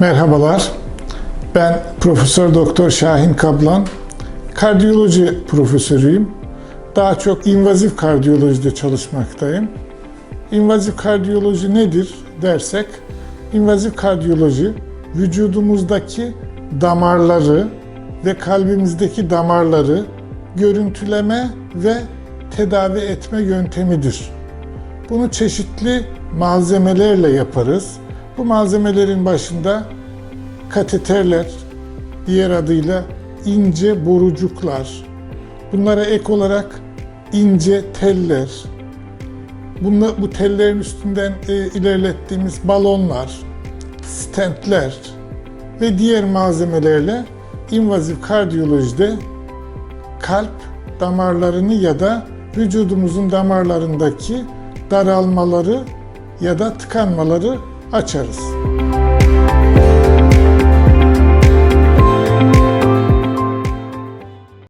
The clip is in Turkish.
Merhabalar. Ben Profesör Doktor Şahin Kablan. Kardiyoloji profesörüyüm. Daha çok invazif kardiyolojide çalışmaktayım. İnvazif kardiyoloji nedir dersek, invazif kardiyoloji vücudumuzdaki damarları ve kalbimizdeki damarları görüntüleme ve tedavi etme yöntemidir. Bunu çeşitli malzemelerle yaparız. Bu malzemelerin başında kateterler, diğer adıyla ince borucuklar, bunlara ek olarak ince teller, Bunla, bu tellerin üstünden e, ilerlettiğimiz balonlar, stentler ve diğer malzemelerle invazif kardiyolojide kalp damarlarını ya da vücudumuzun damarlarındaki daralmaları ya da tıkanmaları açarız.